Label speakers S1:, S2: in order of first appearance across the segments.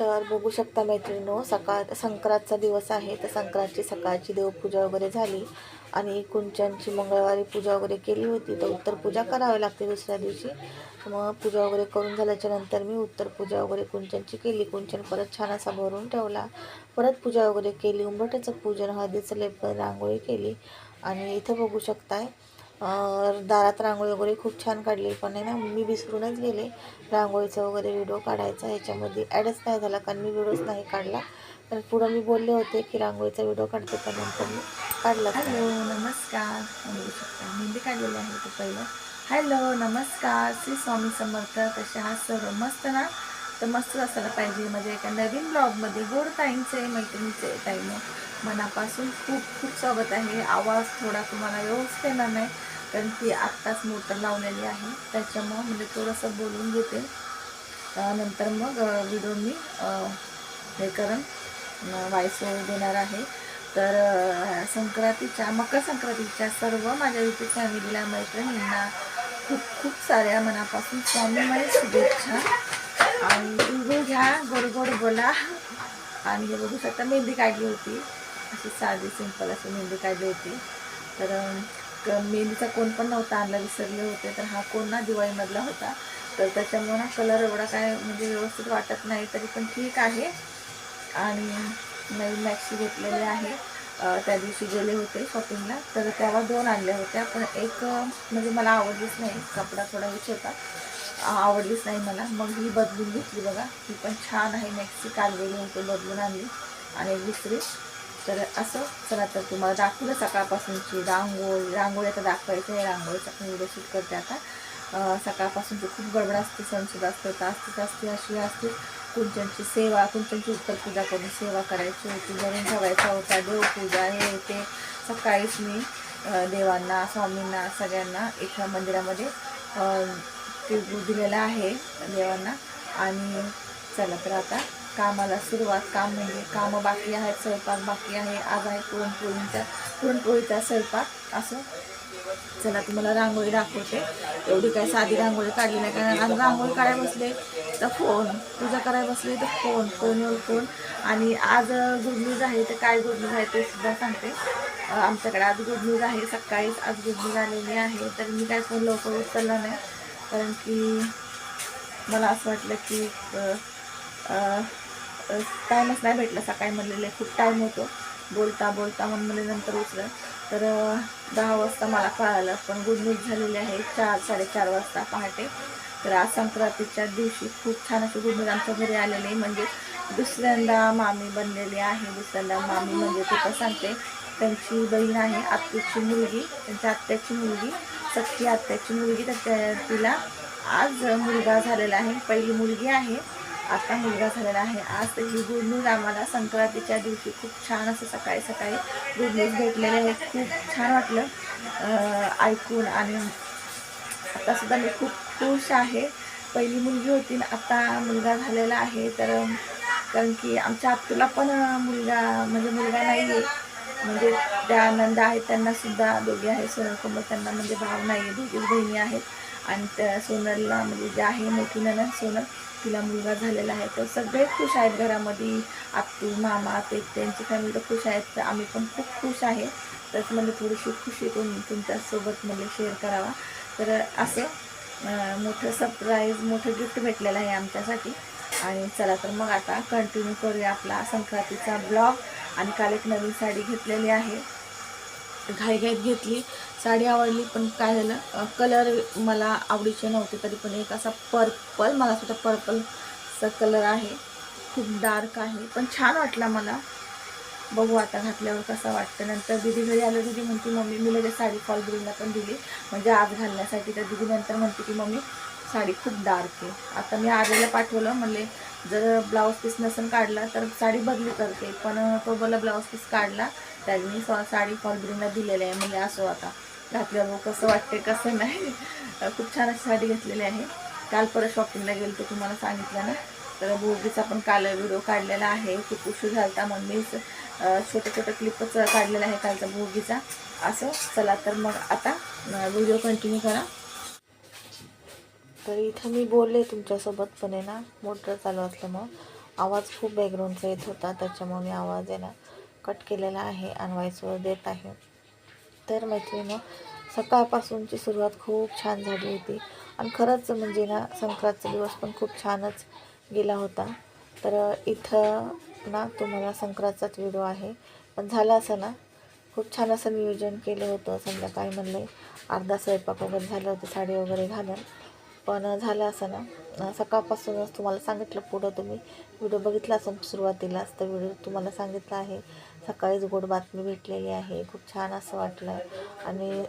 S1: तर बघू शकता मैत्रिणीनो सकाळ संक्रांतचा दिवस आहे तर संक्रांतची सकाळची देवपूजा वगैरे झाली आणि कुंचनची मंगळवारी पूजा वगैरे केली होती तर उत्तर पूजा करावी लागते दुसऱ्या दिवशी. मग पूजा वगैरे करून झाल्याच्यानंतर मी उत्तर पूजा वगैरे कुंचनची केली. कुंचन परत छान असा भरून ठेवला. परत पूजा वगैरे केली. उंबरठ्याचं पूजन हळदीचं लेप रांगोळी केली. आणि इथं बघू शकताय दारात रांगोळी वगैरे खूप छान काढली. पण आहे ना मी विसरूनच गेले. रांगोळीचा वगैरे व्हिडिओ काढायचा. ह्याच्यामध्ये ॲडच नाही झाला. कारण मी व्हिडिओच नाही काढला. तर पुढं मी बोलले होते की रांगोळीचा व्हिडिओ काढते. पण नंतर मी काढला. हॅलो नमस्कार. मेहंदी काढलेली आहे ते पहिलं. हॅलो नमस्कार. श्री स्वामी समर्थ. तसे हा सर्व? मस्त ना? तर मस्त असायला पाहिजे. म्हणजे एका नवीन ब्लॉगमध्ये गोड ताईंचे मैत्रिणीचे टाईम मनापासून खूप खूप स्वागत आहे. आवाज थोडा तुम्हाला व्यवस्थित येणार नाही कारण ती आत्ताच मोटर लावलेली आहे. त्याच्यामुळं म्हणजे थोडंसं बोलून घेते. नंतर मग व्हिडिओ मी हे करून व्हायस देणार आहे. तर संक्रांतीच्या मकर संक्रांतीच्या सर्व माझ्या युट्यूब फॅमिलीला मैत्रिणींना खूप खूप साऱ्या मनापासून स्वामीमय शुभेच्छा. आणि तुम्ही घ्या गोड गोड बोला. आणि हे बघू शकता मेहंदी काढली होती. अशी साधी सिंपल अशी मेहंदी काढली होती. तर क- मेहंदीचा कोण पण नव्हता आणला विसरले होते. तर हा कोण ना दिवाळीमधला होता. तर त्याच्यामुळे हा कलर एवढा काय म्हणजे व्यवस्थित वाटत नाही तरी पण ठीक आहे. आणि नवीन मॅक्सी घेतलेले आहे. त्या दिवशी गेले होते शॉपिंगला तर त्याला दोन आणल्या होत्या. पण एक म्हणजे मला आवडलीच नाही. कपडा थोडा विच होता आवडलीच नाही मला. मग ही बदलून घेतली बघा. ही पण छान आहे. मॅक्सी काढलेली होती बदलून आणली. आणि एक दुसरी तर असं. चला तर तुम्हाला दाखवलं सकाळपासूनची रांगोळी. रांगोळी आता दाखवायचं आहे. रांगोळीचा पण व्हिडिओ शूट करते आता. सकाळपासूनची खूप गडबड असते सणसुद्धा असते. तर असते अशी असते. कुंचनची सेवा कुंचनची उत्तर पूजा करून सेवा करायची होती. भरून ठेवायचा होता. देवपूजा हे ते सकाळीच मी देवांना स्वामींना सगळ्यांना एका मंदिरामध्ये ते दिलेलं आहे देवांना. आणि चला तर आता कामाला सुरुवात काम म्हणजे कामं बाकी आहेत स्वयंपाक बाकी आहे आज आहे पुरणपोळींचा पुरणपोळीचा स्वयंपाक असं. चला तुम्हाला रांगोळी दाखवते. एवढी काय साधी रांगोळी काढली नाही कारण आज रांगोळी काढाय बसले तर फोन पूजा कराय बसले तर फोन फोनवर फोन. आणि आज गुड न्यूज आहे तर काय गुड न्यूज आहे ते सुद्धा सांगते. आमच्याकडे आज गुड न्यूज आहे सकाळीच आज गुड न्यूज आलेली आहे तर मी काय फोन लवकर उचलला नाही. कारण की मला असं वाटलं की टाईमच नाही भेटला. सकाळी म्हणलेले खूप टाईम होतो. बोलता बोलता म्हणून म्हणले नंतर उचलं तर दहा वाजता मला कळालं पण गुड न्यूज झालेली आहे. चार साडेचार वाजता पहाटे. तर आज संक्रांतीच्या दिवशी खूप छान अशी गुड न्यूज आमच्या घरी आलेली. म्हणजे दुसऱ्यांदा मामी बनलेली आहे. दुसऱ्यांदा मामी म्हणजे तिथं सांगते. त्यांची बहीण आहे आत्याची मुलगी. त्यांच्या आत्याची मुलगी सख्खी आत्याची मुलगी. तर त्या तिला आज मुलगा झालेला आहे. पहिली मुलगी आहे. आता मुलगा झालेला आहे. आज तर ही गुड न्यूज आम्हाला संक्रांतीच्या दिवशी खूप छान असं सकाळी सकाळी गुड न्यूज भेटलेले आहे. खूप छान वाटलं ऐकून आणि आतासुद्धा मी खूप खुश आहे. पहिली मुलगी होती ना आता मुलगा झालेला आहे. तर कारण की आमच्या आत्तूला पण मुलगा म्हणजे मुलगा नाही आहे म्हणजे त्या आनंद आहेत त्यांनासुद्धा दोघे आहेत सोनल त्यांना म्हणजे भाव नाही आहे दोघीच बहिणी आहेत. आणि त्या सोनलला म्हणजे जे आहे मोठी ननद सोनल तिला मुलगा झालेला आहे. तर सगळे खुश आहेत घरामध्ये. आपू मामा ते त्यांची फॅमिली तर खुश आहेत. तर आम्ही पण खूप खुश आहे. तर म्हणजे थोडीशी खुशी तुम तुमच्यासोबत म्हणजे शेअर करावा. तर असं मोठं सरप्राईज मोठं गिफ्ट भेटलेलं आहे आमच्यासाठी. आणि चला तर मग आता कंटिन्यू करूया आपला संक्रांतीचा ब्लॉग आणि काल एक नवीन साडी घेतलेली आहे. घाईघाईत घेतली. साडी आवडली पण काय झालं कलर मला आवडीचे नव्हते तरी पण एक असा पर्पल मला सुद्धा पर्पलचा कलर आहे. खूप डार्क आहे पण छान वाटला मला. बघू आता घातल्यावर कसं वाटतं. नंतर दिदी घरी आलं दिदी म्हणते मम्मी मी लगेच साडी फॉल बिलला पण दिली. म्हणजे आज घालण्यासाठी. तर दिदी नंतर म्हणते की मम्मी साडी खूप डार्क आहे. आता मी आरेला पाठवलं म्हणले जर ब्लाऊज पीस नसेल काढला तर साडी बदली करते. पण तो बोला ब्लाऊज पीस काढला त्यांनी स्व- साडी फॉल दिलेली आहे. म्हणजे असो आता घातल्यावर कसं वाटते कसं नाही. खूप छान अशी साडी घेतलेली आहे. काल परत शॉपिंगला गेलो तर तुम्हाला सांगितलं ना. तर भोगीचा पण काल व्हिडिओ काढलेला आहे. खूप उशीर झालता मग मी छोटे छोटे क्लिपच काढलेला आहे कालचा भोगीचा असं चला तर मग आता व्हिडिओ कंटिन्यू करा. तर इथं मी बोलले तुमच्यासोबत पण आहे ना मोटर चालू असल्यामुळं
S2: आवाज खूप बॅकग्राऊंडचा येत होता त्याच्यामुळे मी आवाज आहे ना कट केलेला आहे आणि व्हॉइसवर देत आहे. तर मैत्रिणी सकाळपासूनची सुरुवात खूप छान झाली होती. आणि खरंच म्हणजे ना संक्रांतचा दिवस पण खूप छानच गेला होता. तर इथं ना तुम्हाला संक्रांतचाच व्हिडिओ आहे. पण झालं असं ना खूप छान असं नियोजन केलं होतं. संध्याकाळी म्हणलं अर्धा स्वयंपाक वगैरे झालं होतं साडी वगैरे घालून. पण झालं असं ना. सकाळपासूनच तुम्हाला सांगितलं पुढं तुम्ही. व्हिडिओ बघितला असं सुरुवातीलाच तर व्हिडिओ तुम्हाला सांगितलं आहे. सकाळीच गोड बातमी भेटलेली आहे. खूप छान असं वाटलं. आणि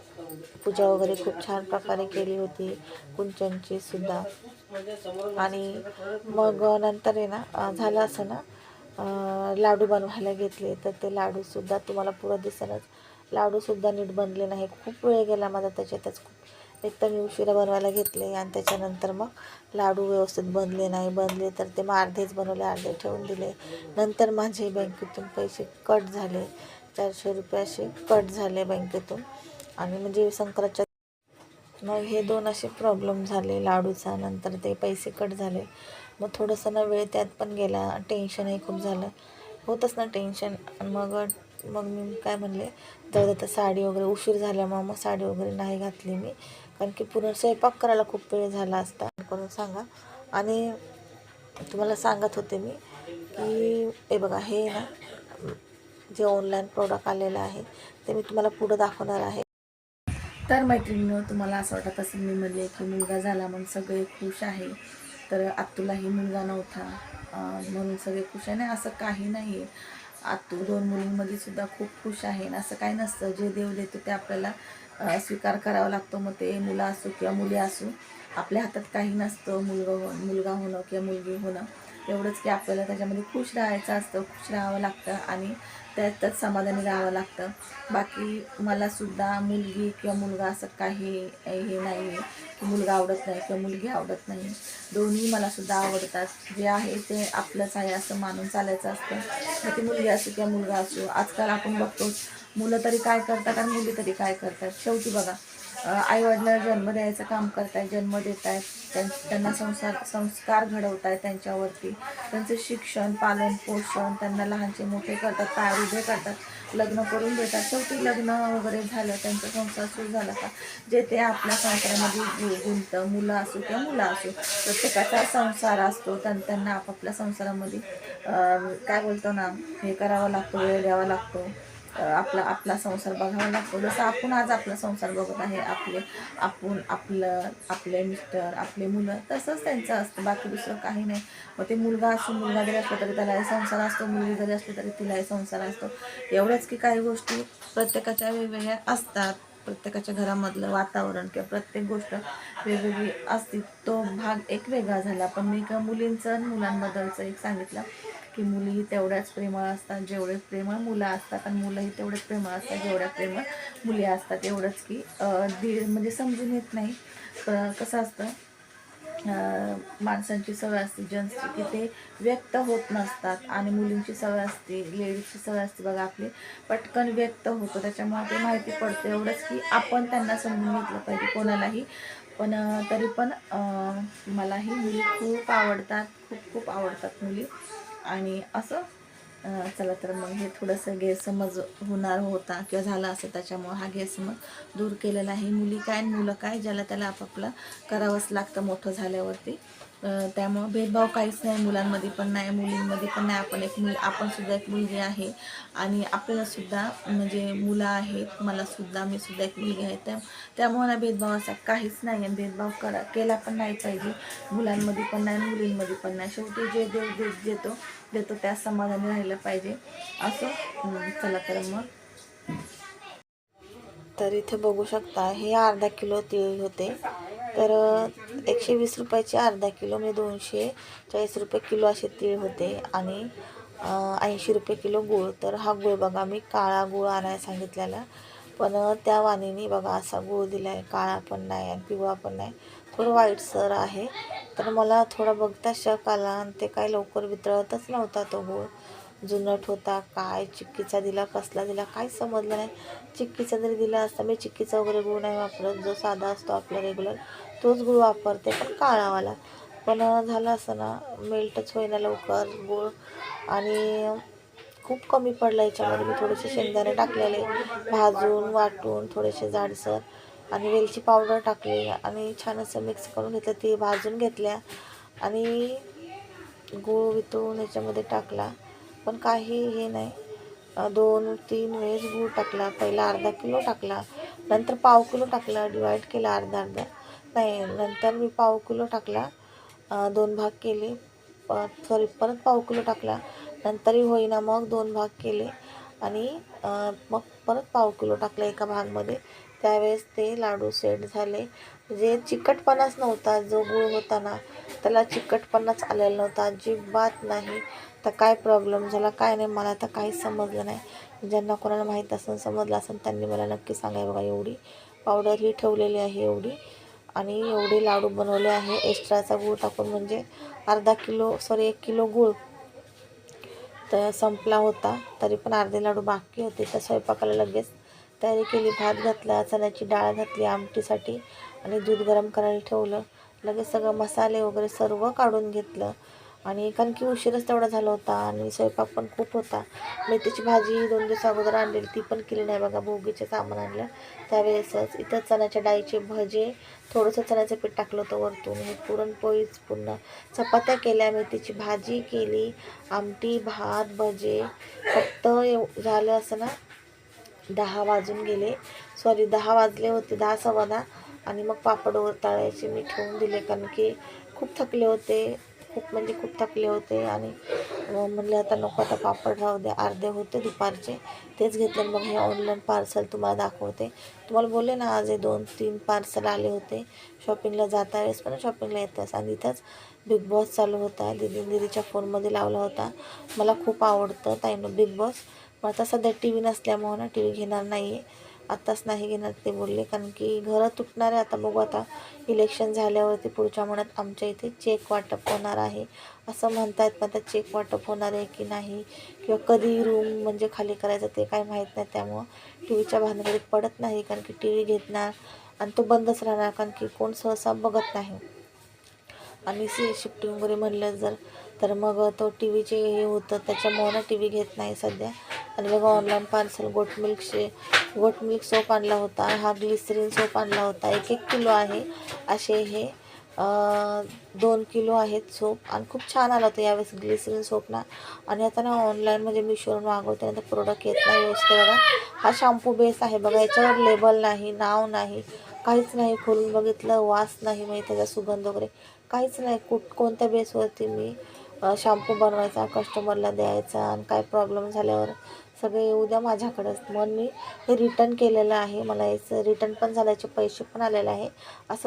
S2: पूजा वगैरे खूप छान प्रकारे केली होती. कुंचनची सुद्धा. आणि मग नंतर आहे ना झालं असं ना लाडू बनवायला घेतले. तर ते लाडूसुद्धा तुम्हाला पुरं दिसेलच लाडूसुद्धा नीट बनले नाही. खूप वेळ गेला माझा त्याच्यातच. खूप एकतर मी उशिरा बनवायला घेतले आणि त्याच्यानंतर मग लाडू व्यवस्थित बनले नाही बनले तर ते मग अर्धेच बनवले अर्धे ठेवून दिले. नंतर माझे बँकेतून पैसे कट झाले चारशे रुपये असे कट झाले बँकेतून. आणि म्हणजे संक्रांतच्या मग हे दोन असे प्रॉब्लेम झाले लाडूचा नंतर ते पैसे कट झाले. मग थोडंसं ना वेळ त्यात पण गेला टेन्शनही खूप झालं. होतच ना टेन्शन मग मग मी काय म्हणले जाऊ आता साडी वगैरे उशीर झाल्यामुळं मग साडी वगैरे नाही घातली मी. कारण की पूर्ण स्वयंपाक करायला खूप वेळ झाला असता. करून सांगा. आणि तुम्हाला सांगत होते मी की हे बघा हे ना जे ऑनलाईन प्रोडक्ट आलेलं आहे ते मी तुम्हाला पुढं दाखवणार आहे.
S1: तर मैत्रिणीनं तुम्हाला असं वाटत असेल मी म्हणले की मुलगा झाला म्हणून सगळे खुश आहे. तर आत्तूलाही मुलगा नव्हता. म्हणून सगळे खुश आहे. नाही असं काही नाही. आहे आत्तू दोन मुलींमध्ये सुद्धा खूप खुश आहे. आणि असं काही नसतं. जे देव देतो ते आपल्याला स्वीकार करावा लागतो. मग ते मुलं असो किंवा मुली असो आपल्या हातात काही नसतं मुलगा हो मुलगा होणं किंवा मुलगी होणं. एवढंच की आपल्याला त्याच्यामध्ये खुश राहायचं असतं खुश राहावं लागतं आणि त्यातच समाधानी राहावं लागतं. बाकी मला सुद्धा मुलगी किंवा मुलगा असं काही हे नाही आहे की मुलगा आवडत नाही किंवा मुलगी आवडत नाही. दोन्ही मला सुद्धा आवडतात. जे आहे ते आपलंच आहे असं मानून चालायचं असतं. मग ती मुलगी असो किंवा मुलगा असो आजकाल आपण बघतो मुलं तरी काय करतात आणि मुली तरी काय करतात. शेवटी बघा आईवडिलांना जन्म द्यायचं काम करतायत जन्म देत आहेत त्यां त्यांना संसार संस्कार घडवत आहेत त्यांच्यावरती. त्यांचं शिक्षण पालन पोषण त्यांना लहानचे मोठे करतात पाय उभे करतात लग्न करून देतात. शेवटी लग्न वगैरे झालं त्यांचा संसार सुरू झाला का? जे ते आपल्या संसारामध्ये गुंत मुलं असो किंवा मुलं असो प्रत्येकाचा संसार असतो. त्यां त्यांना आपापल्या संसारामध्ये काय बोलतो ना हे करावं लागतो वेळ द्यावा लागतो. आपला आपला संसार बघावा लागतो. जसं आपण आज आपला संसार बघत आहे आपले आपण आपलं आपले मिस्टर आपले मुलं तसंच त्यांचं असतं. बाकी दुसरं काही नाही. मग ते मुलगा असो मुलगा जरी असला तरी त्यालाही संसार असतो. मुलगी जरी असली तरी तिलाही संसार असतो. एवढंच की काही गोष्टी प्रत्येकाच्या वेगवेगळ्या असतात. प्रत्येकाच्या घरामधलं वातावरण किंवा प्रत्येक गोष्ट वेगवेगळी असते. तो भाग एक वेगळा झाला. पण मी का मुलींचं आणि मुलांबद्दलचं एक सांगितलं. की मुलीही तेवढ्याच प्रेमळ असतात. जेवढे प्रेमळ मुलं असतात आणि मुलंही तेवढेच प्रेमळ असतात जेवढ्या प्रेमळ मुली असतात एवढंच की दीड म्हणजे समजून येत नाही. क- कसं असतं? माणसांची सवय असते जेंट्सची की ते व्यक्त होत नसतात आणि मुलींची सवय असते लेडीजची सवय असते बघा आपली. पटकन व्यक्त होतो त्याच्यामुळे ते माहिती पडतं एवढंच की आपण त्यांना समजून घेतलं पाहिजे कोणालाही. पण तरी पण मलाही मुली खूप आवडतात खूप खूप आवडतात मुली. आणि असं चला तर मग हे थोडंसं गैरसमज होणार होता किंवा झाला असं त्याच्यामुळं हा गैरसमज दूर केलेला आहे. मुली काय मुलं काय ज्याला त्याला आपापलं करावंच लागतं मोठं झाल्यावरती. त्यामुळं भेदभाव काहीच नाही मुलांमध्ये पण नाही मुलींमध्ये पण नाही. आपण एक मुल आपण सुद्धा एक मुलगी आहे. आणि आपल्याला सुद्धा म्हणजे मुलं आहेत मला सुद्धा मी सुद्धा एक मुलगी आहे. त्या त्यामुळे ना भेदभाव असा काहीच नाही आणि भेदभाव करा केला पण नाही पाहिजे. मुलांमध्ये पण नाही मुलींमध्ये पण नाही. शेवटी जे देव देत देतो देतो त्या समाधानी राहिलं पाहिजे. असं चला तर मग.
S2: तर इथे बघू शकता हे अर्धा किलो तीळ होते. तर एकशे वीस रुपयाचे अर्धा किलो म्हणजे दोनशे चाळीस रुपये किलो असे तीळ होते आणि ऐंशी रुपये किलो गूळ. तर हा गूळ बघा मी काळा गूळ आणायला सांगितलेला. पण त्या वाणीने बघा असा गूळ दिला आहे काळा पण नाही आणि पिवळा पण नाही. थोडं वाईट सर आहे. तर मला थोडा बघता शक आला आणि ते काही लवकर वितळतच नव्हता तो गूळ. जुनट होता काय चिक्कीचा दिला कसला दिला काय समजलं नाही. चिक्कीचा जरी दिला असता मी चिक्कीचा वगैरे गुळ नाही वापरत. जो साधा असतो आपला रेग्युलर तोच गुळ वापरते पण काळावाला. पण झालं असं ना मेल्टच होईना लवकर गूळ. आणि खूप कमी पडला याच्यामध्ये. मी थोडेसे शेंगदाणे टाकलेले भाजून वाटून थोडेसे जाडसर आणि वेलची पावडर टाकली आणि छान असं मिक्स करून घेतलं. ते भाजून घेतल्या आणि गूळ वितळून याच्यामध्ये टाकला. पण काही हे नाही. दोन तीन वेळेस गूळ टाकला. पहिला अर्धा किलो टाकला. नंतर पाव किलो टाकला. डिवाईड केला अर्धा अर्धा. नाही नंतर मी पाव किलो टाकला. दोन भाग केले. सॉरी परत पाव किलो टाकला. नंतरही होईना मग दोन भाग केले. आणि मग परत पाव किलो टाकला एका भागमध्ये. त्यावेळेस ते लाडू सेट झाले. जे चिकटपणाच नव्हता जो गूळ होता ना त्याला चिकटपणाच आलेला नव्हता. अजिबात नाही. तर काय प्रॉब्लेम झाला काय नाही मला तर काहीच समजलं नाही. ज्यांना कोणाला माहीत असेल समजलं असेल त्यांनी मला नक्की सांगाय बघा एवढी पावडर ही ठेवलेली आहे एवढी. आणि एवढे लाडू बनवले आहे. एक्स्ट्राचा गूळ टाकून म्हणजे अर्धा किलो सॉरी एक किलो गूळ तर संपला होता. तरी पण अर्धे लाडू बाकी होते. तर स्वयंपाकाला लगेच तयारी केली. भात घातला चण्याची डाळ घातली आमटीसाठी. आणि दूध गरम करायला ठेवलं. लगेच सगळं मसाले वगैरे सर्व काढून घेतलं. आणि कारण की उशीरच तेवढा झाला होता आणि स्वयंपाक पण खूप होता. मेथीची भाजी दोन दिवस अगोदर आणलेली ती पण केली नाही बघा भोगीचे सामान आणलं. त्यावेळेसच इथं चण्याच्या डाळीचे भजे थोडंसं चण्याचं पीठ टाकलं होतं वरतून. हे पुरणपोळीच पूर्ण चपात्या केल्या मेथीची भाजी केली आमटी भात भजे. फक्त एव झालं असं ना दहा वाजून गेले. सॉरी दहा वाजले होते दहा सव्वा दहा. आणि मग पापड वर तळायचे मी ठेवून दिले कारण की खूप थकले होते खूप म्हणजे खूप थकले होते. आणि मग म्हणले आता नको आता पापड राहू द्या अर्धे होते दुपारचे तेच घेतले मग हे ऑनलाईन पार्सल तुम्हाला दाखवते. तुम्हाला बोलले ना आज हे दोन तीन पार्सल आले होते शॉपिंगला जाता वेळेस पण शॉपिंगला येतास. आणि इथंच बिग बॉस चालू होता दिदी दिदीच्या फोनमध्ये लावला होता. मला खूप आवडतं ताईनं बिग बॉस पण आता सध्या टी व्ही नसल्यामुळं ना टी व्ही घेणार नाही आहे आत्ताच नाही घेणार ते बोलले. कारण की घरं तुटणार आहे आता बघू आता इलेक्शन झाल्यावरती पुढच्या महिन्यात आमच्या इथे चेक वाटप होणार आहे. असं म्हणतायत पण आता चेक वाटप होणार आहे की नाही? किंवा कधी रूम म्हणजे खाली करायचं ते काही माहीत नाही. त्यामुळं टी व्हीच्या भानगडीत पडत नाही कारण की टी व्ही घेतणार आणि तो बंदच राहणार कारण की कोण सहसा बघत नाही. आणि सी शिफ्टिंग वगैरे म्हणलं जर तर मग तो टी व्हीचे हे होतं त्याच्यामुळं ना टी व्ही घेत नाही सध्या. आणि बघा ऑनलाईन पार्सल गोट मिल्कचे गोट मिल्क सोप आणला होता. हा ग्लिसरीन सोप आणला होता. एक एक किलो आहे. असे हे दोन किलो आहेत सोप आणि खूप छान आला होता यावेळेस ग्लिसरीन सोप ना. आणि आता ना ऑनलाईन म्हणजे मिशोवरून मागवते आणि प्रोडक्ट येत नाही व्यवस्थित बघा. हा शॅम्पू बेस आहे बघा. याच्यावर लेबल नाही नाव नाही काहीच नाही. खोलून बघितलं वास नाही म्हणजे त्याचा सुगंध वगैरे. काहीच नाही. कुठ कोणत्या बेसवरती मी शॅम्पू बनवायचा कस्टमरला द्यायचा आणि काय प्रॉब्लेम झाल्यावर सगळे येऊ द्या माझ्याकडंच. म्हणून मी हे रिटर्न केलेलं आहे. मला याचं रिटर्न पण झाल्याचे पैसे पण आलेले आहे. असं